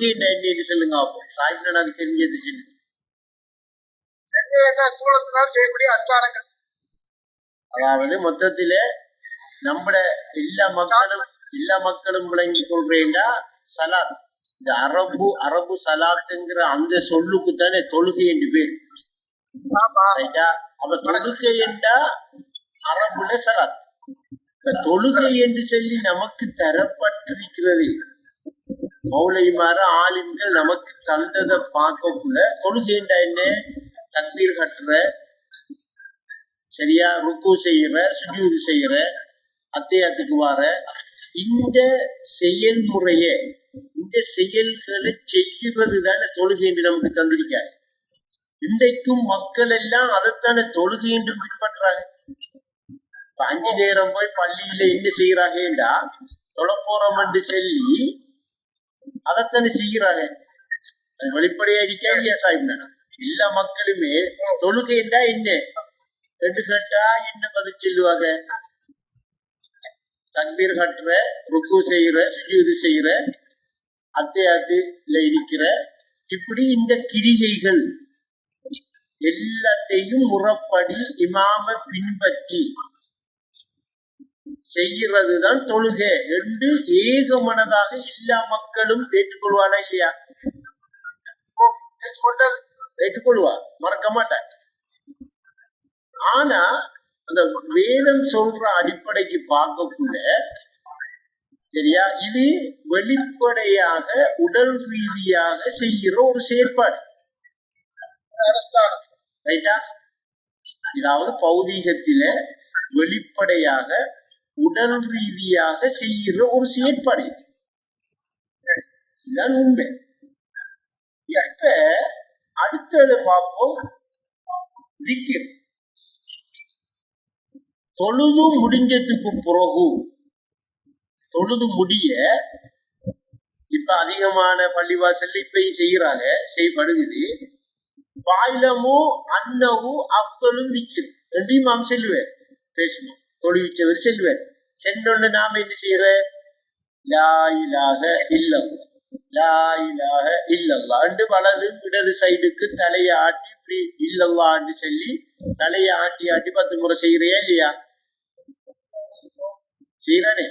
தொழுகை சொல்லுங்க அப்போ சாஹிப் எனக்கு தெரிஞ்சது சொல்லுங்க என்ன சூழத்தினால் செய்யக்கூடிய அச்சாரங்கள் அதாவது மொத்தத்தில நம்மட எல்லா மக்களும் எல்லா மக்களும் விளங்கி கொள்றேன்டா சலாத். இந்த அரபு அரபு சலாத்துங்கிற அந்த சொல்லுக்கு தானே தொழுகை என்று பேர். அப்ப தொழுகை என்றா அரபுல சலாத். தொழுகை என்று சொல்லி நமக்கு தரப்பட்டிருக்கிறது. மௌலைமார ஆலிம்கள் நமக்கு தந்ததை பார்க்கக்குள்ள தொழுகை என்ன? தக்பீர் கட்டுற சரியா? ருக்கு செய்யற சுஜூது செய்யற அத்தையாத்துக்கு வார. இந்த செயல்முறைய இந்த செயல்களை செய்கிறது தானே தொழுகை என்று நமக்கு தந்திருக்காரு. இன்றைக்கும் மக்கள் எல்லாம் அதைத்தானே தொழுகை என்று பின்பற்றாங்க. இப்ப அஞ்சு நேரம் போய் பள்ளியில என்ன செய்யறாங்கடா தொலை போறோம் என்று சொல்லி அதைத்தானே செய்யறாங்க வெளிப்படையாக கேள்வியா இருக்கா சாஹிப் எல்லா மக்களுமே தொழுகைண்டா என்ன? ரெண்டு கேட்டா என்ன பதில் சொல்லுவாங்க? தக்பீர் கட்டுற ருக்கு செய்யற சுஜூது செய்யற அத்தியாயத்துல இருக்கிற இப்படி இந்த கிரிகைகள் எல்லாத்தையும் முறப்படி இமாம பின்பற்றி செய்கிறதுதான் தொழுகை என்று ஏகமனதாக எல்லா மக்களும் ஏற்றுக்கொள்வானா இல்லையா? ஏற்றுக்கொள்வா மறக்க மாட்டார். ஆனா அந்த வேதம் சொல்ற அடிப்படைக்கு பார்க்கக்குள்ள சரியா? இது வெளிப்படையாக உடல் ரீதியாக செய்கிற ஒரு செயற்பாடு. ரைட்டா? இதாவது பௌதீகத்தில வெளிப்படையாக உடல் ரீதியாக செய்கிற ஒரு செயற்பாடு. இதுதான் உண்மை. இப்ப அடுத்தது பார்ப்போம். திக்கிர். தொழுது முடிஞ்சதுக்கு பிறகு தொழுது முடிய இப்ப அதிகமான பள்ளிவாசல் இப்பயும் செய்யறாங்க செய்யப்படுகிறது. பாயிலமும் அன்னவும் அப்தலும் திக்கிர். ரெண்டையும் நாம் செல்லுவேன். பேசணும். தொழிற்சவர் செல்வர் சென்றொன்று நாம் என்ன செய்யற லாயிலாக இல்லம் லாயிலாக லா வலது இடது சைடுக்கு தலையை ஆட்டி இப்படி இல்லல்லான்னு சொல்லி தலையை ஆட்டி ஆட்டி பத்து முறை செய்யறியா இல்லையா? செய்யறானே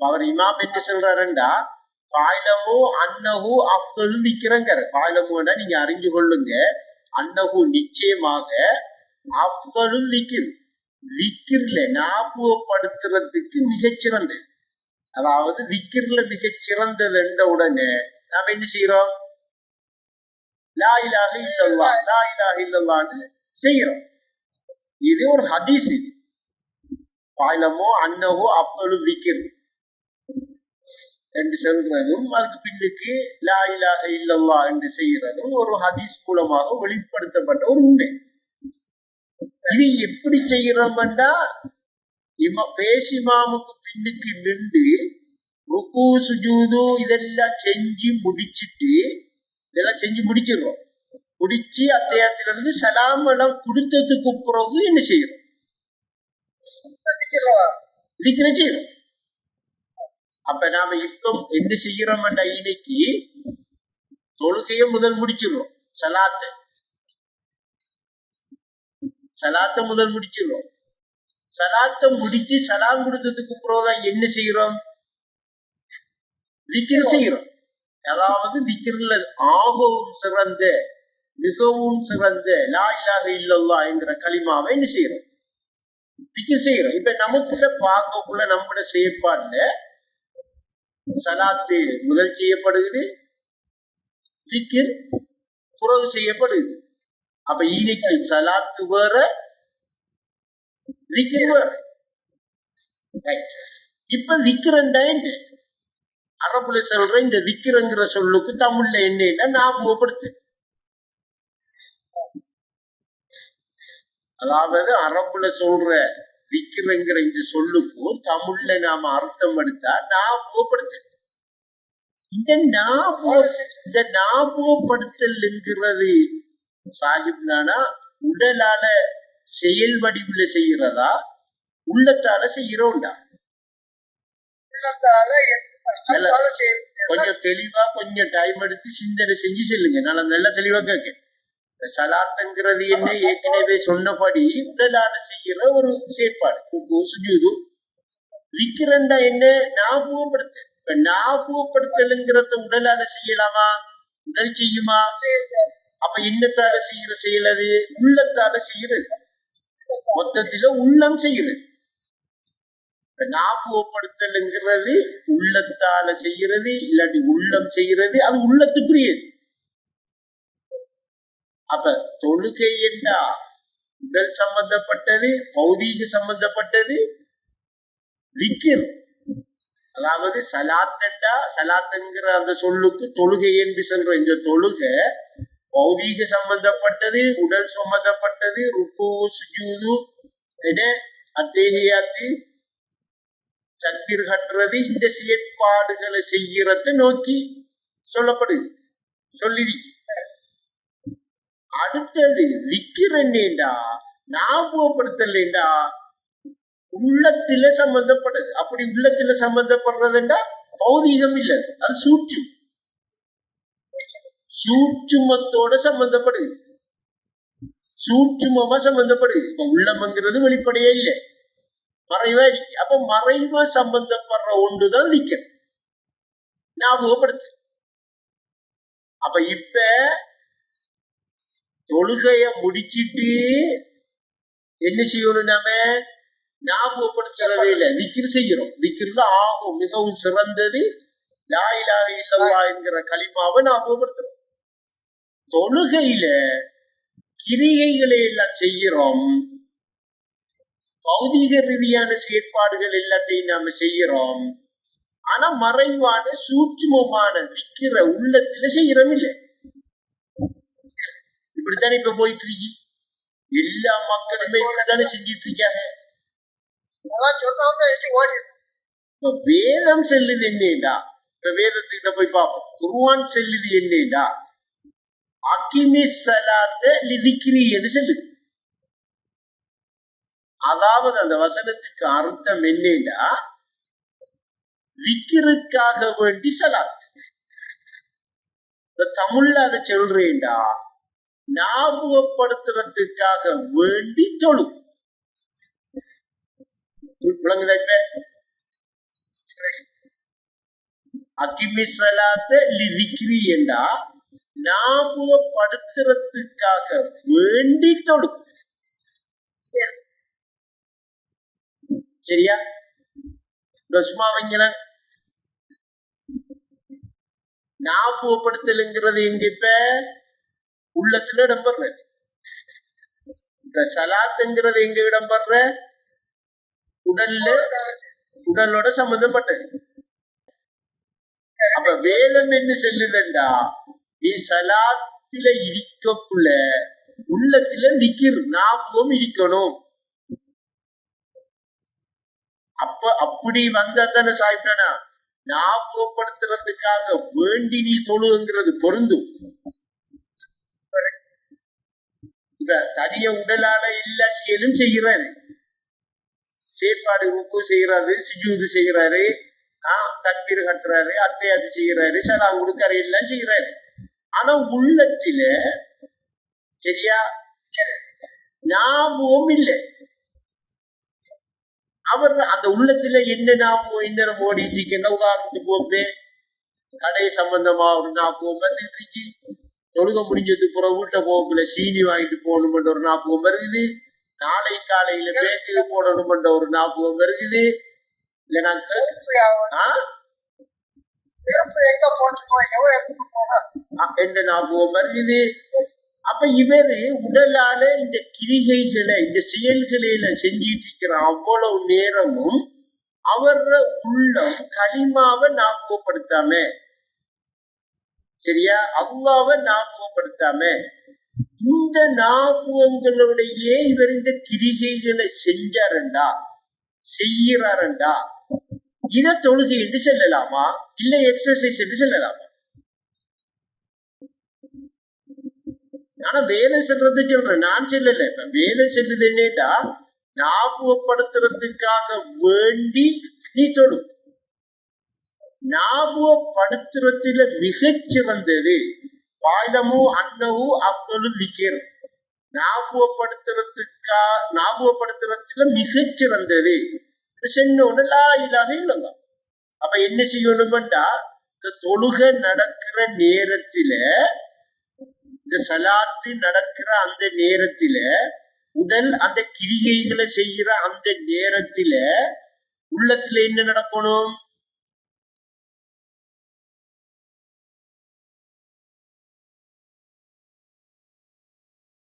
அவர் இமாம் என்ன சொல்றாருண்டா? பாயிலமோ அன்னகு அப்தலும் நிக்கிறங்கிற பாயிலமோனா நீங்க அறிஞ்சு கொள்ளுங்க. அன்னகு நிச்சயமாக அப்தலும் நிக்கிர் லிக்கிர்ல ஞாபகப்படுத்துறதுக்கு மிகச்சிறந்தது. அதாவது லிக்கிர்ல மிகச்சிறந்தது என்ற உடனே நாம் என்ன செய்யறோம் லா இல்லல்லா லா இல்லல்லான்னு செய்யறோம் இது ஒரு ஹதீஸ் இது. பாயிலமோ அன்னவோ அப்தலு விக்கிர் என்று சொல்றதும் அதுக்கு பின்னுக்கு லா இலாஹ இல்லல்லா என்று செய்யறதும் ஒரு ஹதீஸ் மூலமாக வெளிப்படுத்தப்பட்ட ஒரு உண்மை. இது எப்படி செய்யறோம்னா இம பேசிமாமுக்கு பின்னுக்கு நின்று ருக்கு சுஜூது இதெல்லாம் செஞ்சு முடிச்சிட்டு இதெல்லாம் செஞ்சு முடிச்சிடுறோம். முடிச்சு அத்தியாயத்துல இருந்து சலாம் எல்லாம் கொடுத்ததுக்கு பிறகு என்ன செய்யறோம்? திக்கிறவா இருக்கிற செய்யறோம். அப்ப நாம இப்ப என்ன செய்யறோம்னா இன்னைக்கு தொழுகையை முதல் முடிச்சிடுறோம். சலாத்தை. சலாத்தை முதல் முடிச்சிடுறோம் சலாத்தை முடிச்சு சலாம் கொடுத்ததுக்கு பிறகுதான் என்ன செய்யறோம்? திக்கிர் செய்யறோம். அதாவது திக்கிர்ல ஆகவும் சிறந்த மிகவும் சிறந்த லா இலாஹ இல்லல்லா என்கிற களிமாவை என்ன செய்யறோம்? திக்கிர் செய்யறோம். இப்ப நமக்குள்ள பார்க்கக்குள்ள நம்முடைய செயற்பாடுல சலாத்து முதல் செய்யப்படுகிறது திக்கிர் புறவு செய்யப்படுகிறது. அப்ப இன்னைக்கு சலாத்து வேற வேற. இப்ப திக்கிறண்டா என்ன அரபுல சொல்ற இந்த திக்கிறங்கிற சொல்லுக்கு தமிழ்ல என்னன்னா ஞாபகப்படுத்து அதாவது அரபுல சொல்ற திக்கிறங்கிற இந்த சொல்லுக்கும் தமிழ்ல நாம அர்த்தம் எடுத்தா ஞாபகப்படுத்து இந்த ஞாபகம் இந்த ஞாபகப்படுத்தல்ங்கிறது சாஹிப் நானா உடலால செயல் வடிவுல செய்யறதா உள்ளத்தால செய்யறோம்டா கொஞ்சம் தெளிவா கொஞ்சம் டைம் எடுத்து சிந்தனை செஞ்சு செல்லுங்க. நல்லா நல்லா தெளிவா கேட்க இந்த சலாத்துங்கிறது என்ன? ஏற்கனவே சொன்னபடி உடலால செய்யற ஒரு செயற்பாடு. சுஜூது விக்கிறண்டா என்ன? ஞாபகப்படுத்து இப்ப ஞாபகப்படுத்தலுங்கிறத உடலால செய்யலாமா? உடல் செய்யுமா? அப்ப இன்னத்தால செய்யற செயல் அது? உள்ளத்தால செய்யறது மொத்தத்தில உள்ளம் செய்யறது. இப்ப உள்ளத்தால செய்யறது இல்லாட்டி உள்ளம் செய்யறது அது உள்ளத்துக்குரியது. அப்ப தொழுகை என்றா உடல் சம்பந்தப்பட்டது பௌதீக சம்பந்தப்பட்டது விக்கிர் அதாவது சலாத்தண்டா சலாத்துங்கிற அந்த சொல்லுக்கு தொழுகை என்று சொல்ற இந்த தொழுகை பௌதீக சம்பந்தப்பட்டது உடல் சம்பந்தப்பட்டது ருக்கு சுஜூது என்ன கட்டுறது இந்த செயற்பாடுகளை செய்யறத நோக்கி சொல்லப்படுது சொல்லிருக்கு அடுத்தது விக்கிறேன்டா ஞாபகப்படுத்தலேண்டா உள்ளத்தில சம்பந்தப்படுது அப்படி உள்ளத்தில சம்பந்தப்படுறதுண்டா பௌதீகம் இல்லது அது. அது சூட்சுமத்தோட சம்பந்தப்படுது சூட்சுமமா சம்பந்தப்படுது இப்ப உள்ளம்ங்கிறது வெளிப்படையே இல்லை. மறைவா இருக்கு. அப்ப மறைவா சம்பந்தப்படுற ஒன்றுதான் விக்கணும் ஞாபகப்படுத்து அப்ப இப்ப தொழுகைய முடிச்சிட்டு என்ன செய்யணும் நாம? ஞாபகப்படுத்துறவே இல்லை. திக்கிர் செய்யறோம் திக்கிர்ல ஆகும். மிகவும் சிறந்தது. லா இல்லவா என்கிற கலிமாவை ஞாபகப்படுத்துறோம் தொழுகையில கிரியைகளை எல்லாம் செய்யறோம் பௌதீக ரீதியான செயற்பாடுகள் எல்லாத்தையும் நாம செய்யறோம் ஆனா மறைவான சூட்சுமமான விக்கிற உள்ளத்துல செய்யறோம் இல்லை. இப்படித்தானே இப்ப போயிட்டு இருக்கு எல்லா மக்களுமே இப்படித்தானே செஞ்சிட்டு இருக்காங்க வேதம் செல்லுது என்னடா? இப்ப வேதத்துக்கிட்ட போய் பார்ப்போம். குருவான் செல்லுது என்னடா? அக்கிமி சொல்லுது. அதாவது அந்த வசனத்துக்கு அர்த்தம் என்னடா விக்கிருக்காக வேண்டி சலாத். தமிழ்ல அதை சொல்றேன்டா ஞாபகப்படுத்துறதுக்காக வேண்டி தொழு. விளங்குதா இப்ப? அக்கிமி என்றா ஞாபகப்படுத்துறதுக்காக வேண்டி தொழு சரியா சும்மா வைங்களேன். ஞாபகப்படுத்தலுங்கிறது எங்க இப்ப? உள்ளத்துல இடம்பெறது இந்த சலாத்துங்கிறது எங்க இடம்பெற? உடல்ல உடலோட சம்பந்தப்பட்டது. அப்ப வேதம் என்ன செல்லுதண்டா? சலாத்துல இருக்கக்குள்ள உள்ளத்துல நிக்கிர் ஞாபகம் இருக்கணும் அப்ப அப்படி வந்தா தானே சாப்பிட்டனா ஞாபகப்படுத்துறதுக்காக வேண்டி நீ தொழுங்கிறது பொருந்தும் இப்ப தனிய உடலால எல்லா செயலும் செய்கிறாரு செயற்பாடு உப்பு செய்யறாரு சுஜூது செய்யறாரு ஆஹ் தக்பீர் கட்டுறாரு அத்தையாத்து செய்யறாரு சலா கொடுக்கற எல்லாம் செய்யறாரு ஆனா உள்ளத்தில சரியா ஞாபகம் இல்லை. அவர் அந்த உள்ளத்துல என்ன ஞாபகம் என்ன ஓடிட்டு இருக்கு. என்ன உதாரணத்துக்கு போப்பே கடை சம்பந்தமா ஒரு ஞாபகம் வந்துட்டு இருக்கு. தொழுக முடிஞ்சது புற வீட்டை போகல சீனி வாங்கிட்டு போகணும்ன்ற ஒரு ஞாபகம் வருகுது. நாளை காலையில பேங்க்கு போடணும்ன்ற ஒரு ஞாபகம் வருகுது. இல்ல நான் கே- செருப்பு அவன் ஆ? செருப்பு எங்க போட்டுருக்கோம் எவன் எடுத்துட்டு போனா? என்ற ஞாபகம் வருகுது அப்ப இவரு உடலால இந்த கிரிகைகளை இந்த செயல்களில செஞ்சிட்டு இருக்கிற அவ்வளவு நேரமும் அவர உள்ளம் களிமாவை ஞாபகப்படுத்தாம சரியா? அல்லாவை ஞாபகப்படுத்தாம இந்த ஞாபகங்களோடையே இவர் இந்த கிரிகைகளை செஞ்சாருண்டா? செய்யறாருண்டா? இத தொழுகை என்று சொல்லலாமா? இல்ல எக்ஸசைஸ் என்று செல்லலாமா? ஆனா வேதம் செல்றது சொல்றேன். நான் சொல்லல. இப்ப வேதம் சொல்லுது என்னடா ஞாபகப்படுத்துறதுக்காக வேண்டி நீ சொல்லு. ஞாபகப்படுத்துறதுல மிகச் வந்தது பாலமு அன்னவு அப்தலு விக்கிர் ஞாபகப்படுத்துறதுக்கா ஞாபகப்படுத்துறதுல மிகச்சிறந்தது. சிறந்தது சென்னோன்னு லா இல்லைங்க அப்ப என்ன செய்யணும்டா இந்த தொழுகை நடக்கிற நேரத்துல இந்த சலாத்து நடக்கிற அந்த நேரத்தில உடல் அந்த கிரிகைகளை செய்கிற அந்த நேரத்தில உள்ளத்துல என்ன நடக்கணும்?